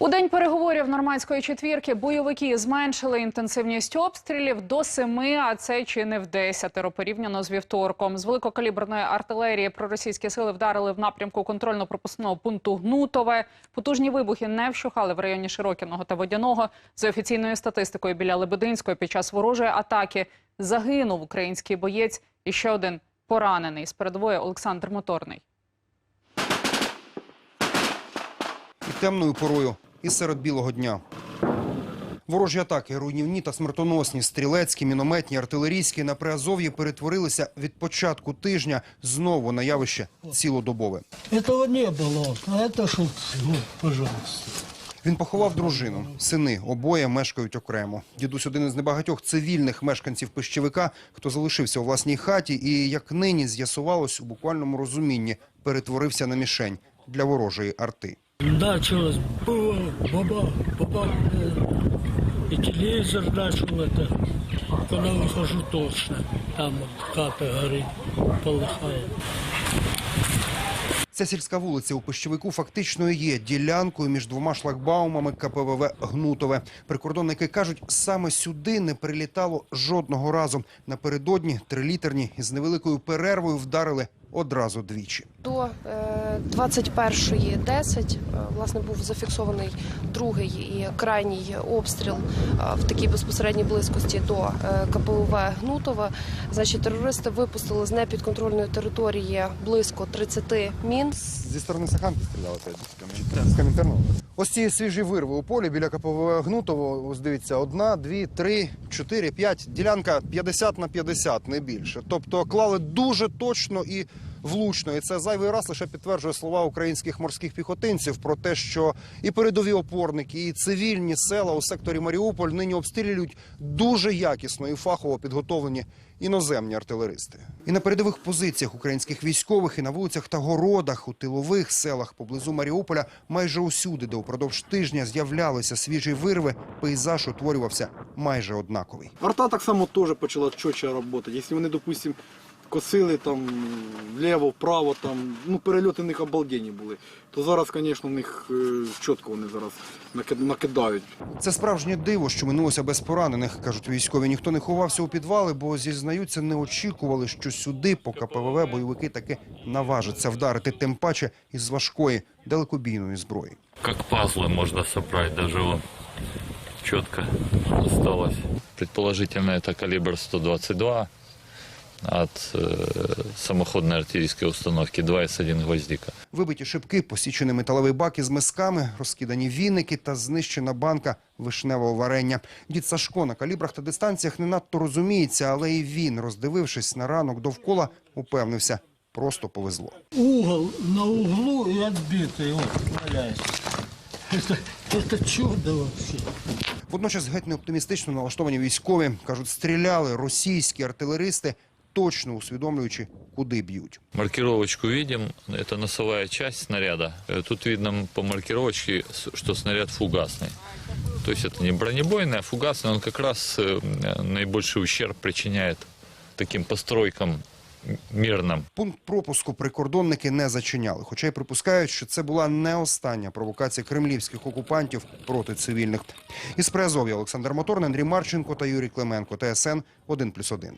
У день переговорів нормандської четвірки бойовики зменшили інтенсивність обстрілів до семи, а це чи не в десятеро порівняно з вівторком. З великокаліберної артилерії проросійські сили вдарили в напрямку контрольно-пропускного пункту Гнутове. Потужні вибухи не вщухали в районі Широкіного та Водяного. За офіційною статистикою біля Лебединської під час ворожої атаки загинув український боєць і ще один поранений. З передової Олександр Моторний. темною порою, і серед білого дня. Ворожі атаки, руйнівні та смертоносні, стрілецькі, мінометні, артилерійські на Приазов'ї перетворилися від початку тижня знову на явище цілодобове. Этого не было. А это что? Ну, пожалуйста. Він поховав дружину. Сини обоє мешкають окремо. Дідусь один із небагатьох цивільних мешканців пищевика, хто залишився у власній хаті і, як нині з'ясувалось, у буквальному розумінні перетворився на мішень для ворожої арти. Началось бам, баба, баба. И телевизор начал это. Когда выхожу точно, там вот хата горит, полыхает. Ця сільська вулиця у Пищевику фактично і є ділянкою між двома шлагбаумами КПВВ Гнутове. Прикордонники кажуть, саме сюди не прилітало жодного разу. Напередодні трилітерні із невеликою перервою вдарили одразу двічі. До е, 21.10 е, власне був зафіксований другий і крайній обстріл е, в такій безпосередній близькості до е, КПУВ Гнутова. Значить, терористи випустили з непідконтрольної території близько 30 мін. Зі сторони Саханки стріляли з Комінтерного. Ось ці свіжі вирви у полі біля КПВВ Гнутово. Ось дивіться, одна, дві, три, чотири, п'ять. Ділянка 50 на 50, не більше. Тобто клали дуже точно і влучно. І це зайвий раз лише підтверджує слова українських морських піхотинців про те, що і передові опорники, і цивільні села у секторі Маріуполь нині обстрілюють дуже якісно і фахово підготовлені іноземні артилеристи. І на передових позиціях українських військових, і на вулицях та городах, у тилових селах поблизу Маріуполя, майже усюди, де упродовж тижня з'являлися свіжі вирви, пейзаж утворювався майже однаковий. Арта так само теж почала чітко працювати. Якщо вони, допустимо, косили там вліво, вправо, там, ну перельоти в них обалденні були, то зараз, звісно, в них е, чітко вони зараз наки- накидають. Це справжнє диво, що минулося без поранених, кажуть військові. Ніхто не ховався у підвали, бо зізнаються, не очікували, що сюди по КПВВ бойовики таки наважаться вдарити, тим паче із важкої далекобійної зброї. Как пазлы можно собрать, даже он четко осталось. Предположительно, это калибр 122 от э, самоходной артиллерийской установки 2С1 «Гвоздика». Вибиті шибки, посічений металевий бак із мисками, розкидані віники та знищена банка вишневого варення. Дід Сашко на калібрах та дистанціях не надто розуміється, але і він, роздивившись на ранок довкола, упевнився – просто повезло. Угол на углу и отбитый, вот, валяется. Это, это чудо вообще. Водночас геть неоптимістично налаштовані військові кажуть, стріляли російські артилеристи, точно усвідомлюючи, куди б'ють. Маркировочку видим, это носовая часть снаряда. Э, Тут видно по маркировочке, с- что снаряд фугасный. То есть это не бронебойный, а фугасный. Он как раз э, наибольший ущерб причиняет таким постройкам м- мирным. Пункт пропуску прикордонники не зачиняли, хоча й припускають, що це була не остання провокація кремлівських окупантів проти цивільних. Із Приазов'я Олександр Моторний, Андрій Марченко та Юрій Клименко. ТСН 1+,1.